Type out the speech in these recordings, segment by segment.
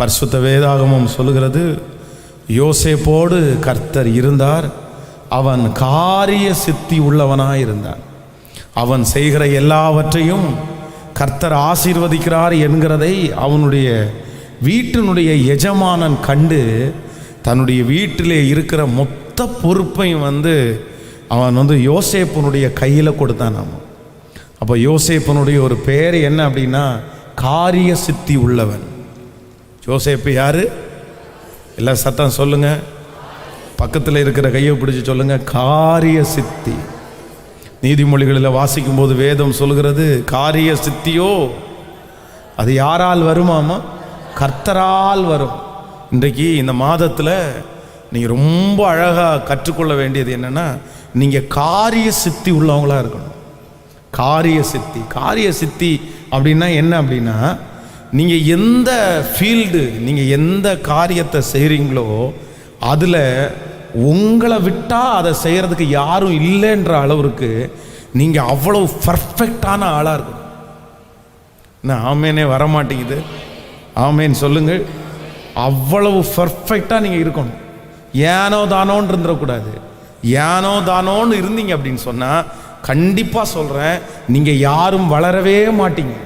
பரிசுத்த வேதாகமம் சொல்லுகிறது யோசேப்போடு கர்த்தர் இருந்தார். அவன் காரிய சித்தி உள்ளவனாக இருந்தான் அவன் செய்கிற எல்லாவற்றையும் கர்த்தர் ஆசீர்வதிக்கிறார் என்கிறதை அவனுடைய வீட்டினுடைய எஜமானன் கண்டு தன்னுடைய வீட்டிலே இருக்கிற மொத்த பொறுப்பையும் வந்து அவன் வந்து யோசேப்பனுடைய கையில் கொடுத்தான் அவன். அப்போ யோசேப்பனுடைய ஒரு பேர் என்ன அப்படின்னா காரிய சித்தி உள்ளவன். யோசேப்பு யார்? எல்லாம் சத்தம் சொல்லுங்க. பக்கத்தில் இருக்கிற கையை பிடிச்சி சொல்லுங்க. காரிய சித்தி நீதிமொழிகளில் வாசிக்கும்போது வேதம் சொல்கிறது காரிய சித்தியோ அது யாரால் வருமாமா கர்த்தரால் வரும். இன்றைக்கு இந்த மாதத்தில் நீங்கள் ரொம்ப அழகாக கற்றுக்கொள்ள வேண்டியது என்னென்னா நீங்கள் காரிய சித்தி உள்ளவங்களாக இருக்கணும். காரிய சித்தி காரிய சித்தி அப்படின்னா என்ன அப்படின்னா நீங்கள் எந்த ஃபீல்டு நீங்கள் எந்த காரியத்தை செய்கிறீங்களோ அதில் உங்களை விட்டால் அதை செய்கிறதுக்கு யாரும் இல்லைன்ற அளவுக்கு நீங்கள் அவ்வளவு பர்ஃபெக்டான ஆளாக இருக்கும் என்ன ஆமேனே வரமாட்டேங்குது. ஆமேன் சொல்லுங்கள் அவ்வளவு பர்ஃபெக்டாக நீங்கள் இருக்கணும். ஏனோ தானோன்னு இருந்துடக்கூடாது ஏனோ தானோன்னு இருந்தீங்க அப்படின்னு சொன்னால் கண்டிப்பாக சொல்கிறேன் நீங்கள் யாரும் வளரவே மாட்டீங்க.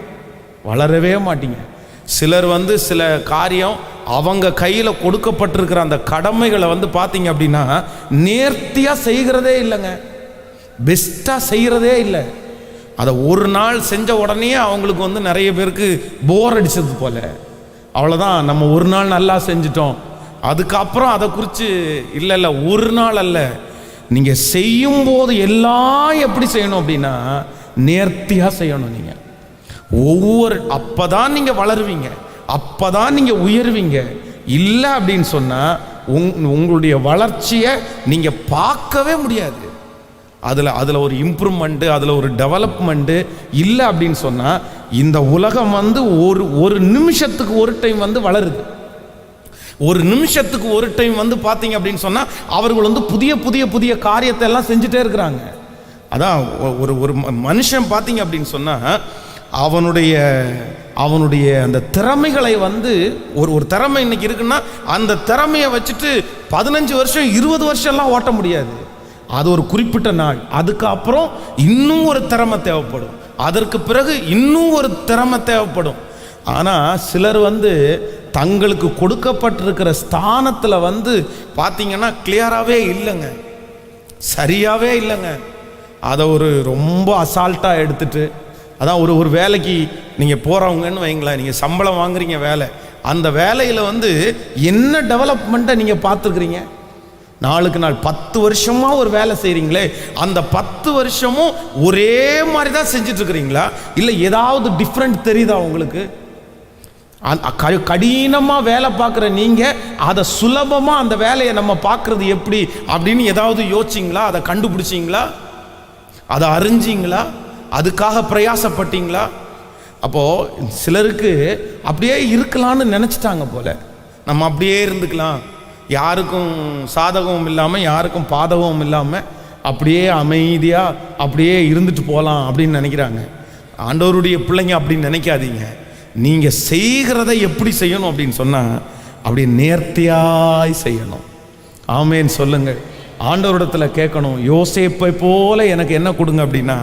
வளரவே மாட்டீங்க. சிலர் வந்து சில காரியம் அவங்க கையில் கொடுக்கப்பட்டிருக்கிற அந்த கடமைகளை வந்து பார்த்தீங்க அப்படின்னா நேர்த்தியாக செய்கிறதே இல்லைங்க. பெஸ்ட்டாக செய்கிறதே இல்லை. அதை ஒரு நாள் செஞ்ச உடனே அவங்களுக்கு வந்து நிறைய பேருக்கு போர் அடிச்சது போல. அவ்வளோதான் நம்ம ஒரு நாள் நல்லா செஞ்சிட்டோம். அதுக்கப்புறம் அதை குறித்து இல்லை இல்லை ஒரு நாள் அல்ல. நீங்கள் செய்யும்போது எல்லாம் எப்படி செய்யணும் அப்படின்னா நேர்த்தியாக செய்யணும் நீங்கள் ஒவ்வொரு அப்போ தான் நீங்கள் வளருவீங்க. அப்போ தான் நீங்கள் உயர்வீங்க. இல்லை அப்படின்னு சொன்னால் உங் உங்களுடைய வளர்ச்சியை நீங்கள் பார்க்கவே முடியாது. அதில் அதில் ஒரு இம்ப்ரூவ்மெண்ட்டு அதில் ஒரு டெவலப்மெண்ட்டு இல்லை அப்படின்னு சொன்னால் இந்த உலகம் வந்து ஒரு ஒரு நிமிஷத்துக்கு ஒரு டைம் வந்து வளருது. ஒரு நிமிஷத்துக்கு ஒரு டைம் வந்து பார்த்தீங்க அப்படின்னு சொன்னால் அவர்கள் வந்து புதிய புதிய புதிய காரியத்தை எல்லாம் செஞ்சுட்டே இருக்கிறாங்க. அதான் ஒ- ஒரு ஒரு ம- மனுஷன் பார்த்தீங்க அப்படின்னு சொன்னால் அவனுடைய அவனுடைய அந்த திறமைகளை வந்து ஒரு ஒரு திறமை இன்னைக்கு இருக்குன்னா அந்த திறமையை வச்சுட்டு பதினஞ்சு வருஷம் இருபது வருஷம்லாம் ஓட்ட முடியாது. அது ஒரு குறிப்பிட்ட நாள். அதுக்கப்புறம் இன்னும் ஒரு திறமை தேவைப்படும். அதற்கு பிறகு இன்னும் ஒரு திறமை தேவைப்படும். ஆனால் சிலர் வந்து தங்களுக்கு கொடுக்கப்பட்டிருக்கிற ஸ்தானத்தில் வந்து பார்த்தீங்கன்னா கிளியராகவே இல்லைங்க. சரியாகவே இல்லைங்க. அதை ஒரு ரொம்ப அசால்ட்டாக எடுத்துட்டு அதான் ஒரு ஒரு வேலைக்கு நீங்கள் போகிறவங்கன்னு வைங்களேன் நீங்கள் சம்பளம் வாங்குறீங்க வேலை. அந்த வேலையில் வந்து என்ன டெவலப்மெண்ட்டை நீங்கள் பார்த்துருக்குறீங்க? நாளுக்கு நாள் பத்து வருஷமாக ஒரு வேலை செய்கிறீங்களே அந்த பத்து வருஷமும் ஒரே மாதிரி தான் செஞ்சிட்ருக்குறீங்களா? இல்லை ஏதாவது டிஃப்ரெண்ட் தெரியுதா உங்களுக்கு? கடினமாக வேலை பார்க்குற நீங்கள் அதை சுலபமாக அந்த வேலையை நம்ம பார்க்குறது எப்படி அப்படின்னு ஏதாவது யோசிச்சிங்களா? அதை கண்டுபிடிச்சிங்களா? அதை அறிஞ்சிங்களா? அதுக்காக பிரயாசப்பட்டீங்களா? அப்போது சிலருக்கு அப்படியே இருக்கலாம்னு நினச்சிட்டாங்க போல. நம்ம அப்படியே இருந்துக்கலாம். யாருக்கும் சாதகமும் இல்லாமல் யாருக்கும் பாதகமும் இல்லாமல் அப்படியே அமைதியாக அப்படியே இருந்துட்டு போகலாம் அப்படின்னு நினைக்கிறாங்க. ஆண்டவருடைய பிள்ளைங்க அப்படின்னு நினைக்காதீங்க. நீங்கள் செய்கிறத எப்படி செய்யணும் அப்படின்னு சொன்னால் அப்படி நேர்த்தியாய் செய்யணும். ஆமேன்னு சொல்லுங்கள். ஆண்டவரிடத்தில் கேட்கணும். யோசேப்பை போல எனக்கு என்ன கொடுங்க அப்படின்னா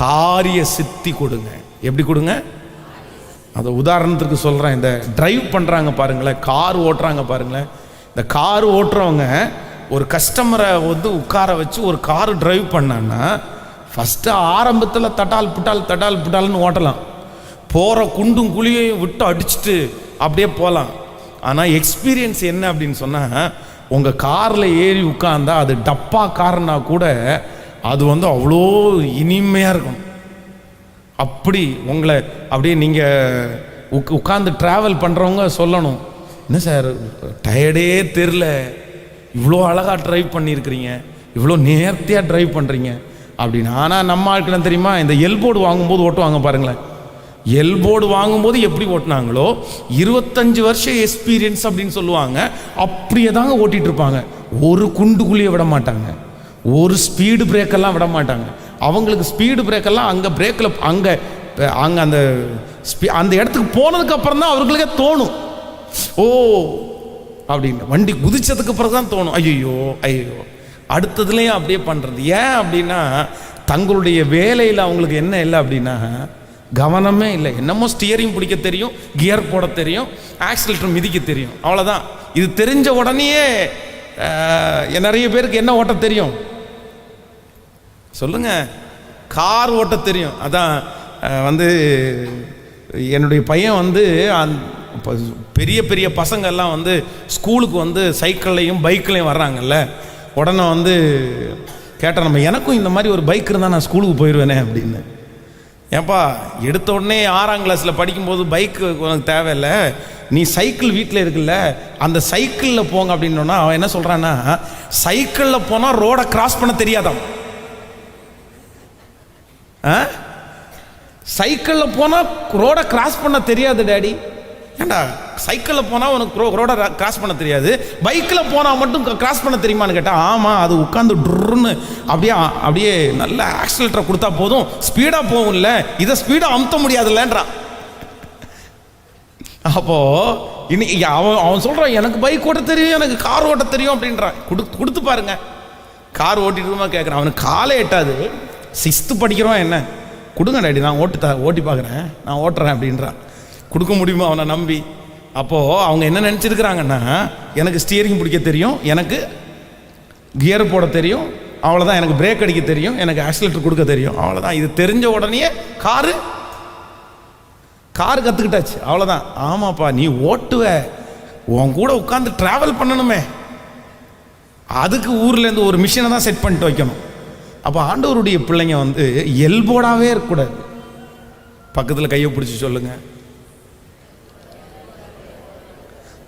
காரிய சித்தி கொடுங்க. எப்படி கொடுங்க? அதை உதாரணத்துக்கு சொல்கிறேன் இந்த டிரைவ் பண்ணுறாங்க பாருங்களேன். கார் ஓட்டுறாங்க பாருங்களேன். இந்த கார் ஓட்டுறவங்க ஒரு கஸ்டமரை வந்து உட்கார வச்சு ஒரு கார் டிரைவ் பண்ணான்னா ஃபஸ்ட்டு ஆரம்பத்தில் தட்டால் புட்டால் தட்டால் புட்டால்னு ஓட்டலாம். போகிற குண்டும் குழியையும் விட்டு அடிச்சுட்டு அப்படியே போகலாம் ஆனால் எக்ஸ்பீரியன்ஸ் என்ன அப்படின்னு சொன்னால் உங்கள் காரில் ஏறி உட்காந்தா அது டப்பா கார்னா கூட அது வந்து அவ்வளோ இனிமையாக இருக்கும் அப்படி உங்களை அப்படியே நீங்கள் உக் உட்காந்து ட்ராவல் பண்ணுறவங்க சொல்லணும். என்ன சார் டயர்டே தெரில இவ்வளோ அழகாக ட்ரைவ் பண்ணியிருக்கிறீங்க. இவ்வளோ நேர்த்தியாக ட்ரைவ் பண்ணுறீங்க அப்படின்னு ஆனால் நம்ம ஆட்கள் தெரியுமா இந்த எல்போர்டு வாங்கும்போது ஓட்டுவாங்க பாருங்களேன். எல்போர்டு வாங்கும்போது எப்படி ஓட்டினாங்களோ இருபத்தஞ்சு வருஷம் எக்ஸ்பீரியன்ஸ் அப்படின்னு சொல்லுவாங்க. அப்படியே தாங்க ஓட்டிட்டு இருப்பாங்க. ஒரு குண்டுக்குள்ளேயே விட மாட்டாங்க. ஒரு ஸ்பீடு பிரேக்கெல்லாம் விட மாட்டாங்க. அவங்களுக்கு ஸ்பீடு பிரேக்கெல்லாம் அங்கே பிரேக்கில் அங்கே அங்கே அந்த ஸ்பீ அந்த இடத்துக்கு போனதுக்கப்புறம் தான் அவர்களுக்கே தோணும். ஓ அப்படின்னு. வண்டி குதிச்சதுக்கு பிறகு தான் தோணும். ஐயோ ஐயோ அடுத்ததுலேயும் அப்படியே பண்ணுறது ஏன் அப்படின்னா தங்களுடைய வேலையில் அவங்களுக்கு என்ன இல்லை அப்படின்னா கவனமே இல்லை. என்னமோ ஸ்டியரிங் பிடிக்க தெரியும் கியர் போட தெரியும் ஆக்சிலேட்டர் மிதிக்க தெரியும். அவ்வளோதான் இது தெரிஞ்ச உடனேயே நிறைய பேருக்கு என்ன ஓட்ட தெரியும்? சொல்லுங்க. கார் ஓட்ட தெரியும். அதான் வந்து என்னுடைய பையன் வந்து அந் பெரிய பெரிய பசங்கள்லாம் வந்து ஸ்கூலுக்கு வந்து சைக்கிள்லையும் பைக்லையும் வர்றாங்கல்ல. உடனே வந்து கேட்டேன் நம்ம எனக்கும் இந்த மாதிரி ஒரு பைக் இருந்தால் நான் ஸ்கூலுக்கு போயிடுவேனே அப்படின்னு. ஏன்பா எடுத்த உடனே ஆறாம் கிளாஸில் படிக்கும்போது பைக்கு உனக்கு தேவையில்லை. நீ சைக்கிள் வீட்டில் இருக்குல்ல அந்த சைக்கிளில் போங்க அப்படின்னோன்னா அவன் என்ன சொல்கிறான்னா சைக்கிளில் போனால் ரோடை கிராஸ் பண்ண தெரியாதான் சைக்கிளில் போனால் ரோடை கிராஸ் பண்ண தெரியாது டேடி. ஏண்டா சைக்கிளில் போனால் உனக்கு ரோ ரோடை கிராஸ் பண்ண தெரியாது? பைக்கில் போனால் மட்டும் கிராஸ் பண்ண தெரியுமான்னு கேட்டால் ஆமாம் அது உட்காந்து டுர்ன்னு அப்படியே அப்படியே நல்ல ஆக்சிலேட்டரை கொடுத்தா போதும். ஸ்பீடாக போகும்ல. இதை ஸ்பீடாக அமுத்த முடியாதுல்லன்றான் அப்போ இன்னைக்கு அவன் அவன் சொல்கிறான் எனக்கு பைக் ஓட்ட தெரியும் எனக்கு கார் ஓட்ட தெரியும் அப்படின்றான். கொடு கொடுத்து பாருங்க. கார் ஓட்டிட்டுமா கேட்குறான் அவனுக்கு காலை எட்டாது. சிஸ்து படிக்கிறோம் என்ன? கொடுங்க டேடி நான் ஓட்டு த ஓட்டி பார்க்குறேன். நான் ஓட்டுறேன் அப்படின்றான். கொடுக்க முடியுமா அவனை நம்பி? அப்போது அவங்க என்ன நினச்சிருக்கிறாங்கன்னா எனக்கு ஸ்டியரிங் பிடிக்க தெரியும் எனக்கு கியர் போட தெரியும் அவ்வளோதான் எனக்கு பிரேக் அடிக்க தெரியும் எனக்கு ஆக்சிலேட்டர் கொடுக்க தெரியும். அவ்வளோதான் இது தெரிஞ்ச உடனே காரு கார் கற்றுக்கிட்டாச்சு அவ்வளோதான் ஆமாப்பா நீ ஓட்டுவ. உன் கூட உட்காந்து ட்ராவல் பண்ணணுமே. அதுக்கு ஊர்லேருந்து ஒரு மிஷினை தான் செட் பண்ணிட்டு வைக்கணும். அப்போ ஆண்டவருடைய பிள்ளைங்க வந்து எல்போடாவே இருக்கக்கூடாது. பக்கத்தில் கையை பிடிச்சி சொல்லுங்க.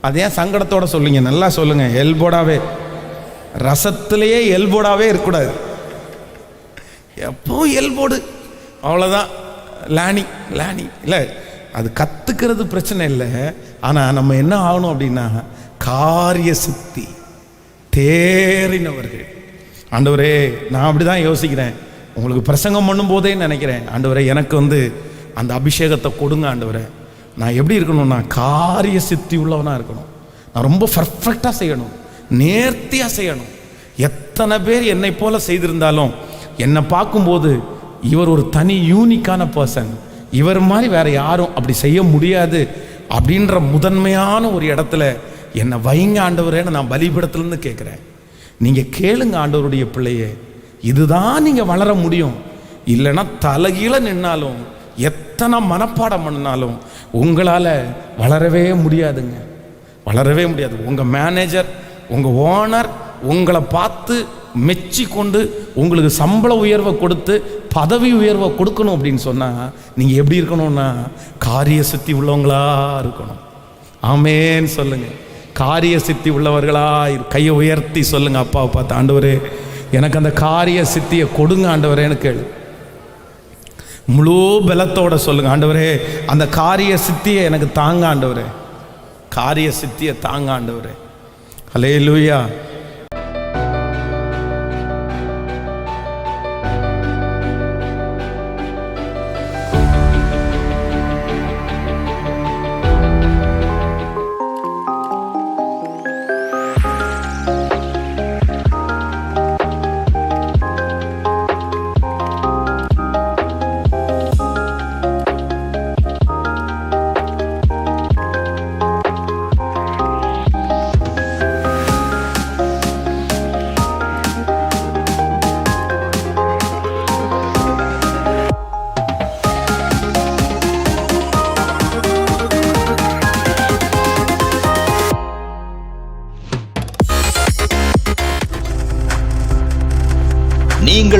அதே சங்கடத்தோட சொல்லுங்க நல்லா சொல்லுங்க. எல்போடாவே ரசத்திலேயே எல்போடாவே இருக்கக்கூடாது. எப்போ எல்போடு அவ்வளோதான் லேனி லேனி இல்லை அது கற்றுக்கிறது பிரச்சனை இல்லை. ஆனால் நம்ம என்ன ஆகணும் அப்படின்னா காரிய சித்தி தேறினவர்கள். ஆண்டவரே நான் அப்படி தான் யோசிக்கிறேன். உங்களுக்கு பிரசங்கம் பண்ணும்போதே நினைக்கிறேன். ஆண்டவரே எனக்கு வந்து அந்த அபிஷேகத்தை கொடுங்க ஆண்டவரே. நான் எப்படி இருக்கணும்னா காரிய சித்தி உள்ளவனாக இருக்கணும். நான் ரொம்ப பர்ஃபெக்டாக செய்யணும். நேர்த்தியாக செய்யணும். எத்தனை பேர் என்னை போல செய்திருந்தாலும் என்னை பார்க்கும்போது இவர் ஒரு தனி யூனிக்கான பர்சன் இவர் மாதிரி வேற யாரும் அப்படி செய்ய முடியாது அப்படின்ற முதன்மையான ஒரு இடத்துல என்னை வைங்க ஆண்டவரேன்னு நான் பலிபடத்துலேருந்து கேட்குறேன். நீங்கள் கேளுங்க ஆண்டவருடைய பிள்ளையே இதுதான் நீங்கள் வளர முடியும். இல்லைன்னா தலைகீழ நின்னாலும் எத்தனை மனப்பாடம் பண்ணாலும் உங்களால் வளரவே முடியாதுங்க. வளரவே முடியாது. உங்கள் மேனேஜர் உங்கள் ஓனர் உங்களை பார்த்து மெச்சி கொண்டு உங்களுக்கு சம்பள உயர்வை கொடுத்து பதவி உயர்வை கொடுக்கணும் அப்படின்னு சொன்னால் நீங்கள் எப்படி இருக்கணும்னா காரிய சுத்தி உள்ளவங்களா இருக்கணும். ஆமேன்னு சொல்லுங்கள் காரிய சித்தி உள்ளவர்களா? கையை உயர்த்தி சொல்லுங்க அப்பாவை பார்த்து ஆண்டவரே எனக்கு அந்த காரிய சித்தியை கொடுங்க ஆண்டவரேன்னு கேளு. முழு பலத்தோட சொல்லுங்க ஆண்டவரே அந்த காரிய சித்தியை எனக்கு தாங்க ஆண்டவரே. காரிய சித்தியை தாங்க ஆண்டவரே. அலே லூயா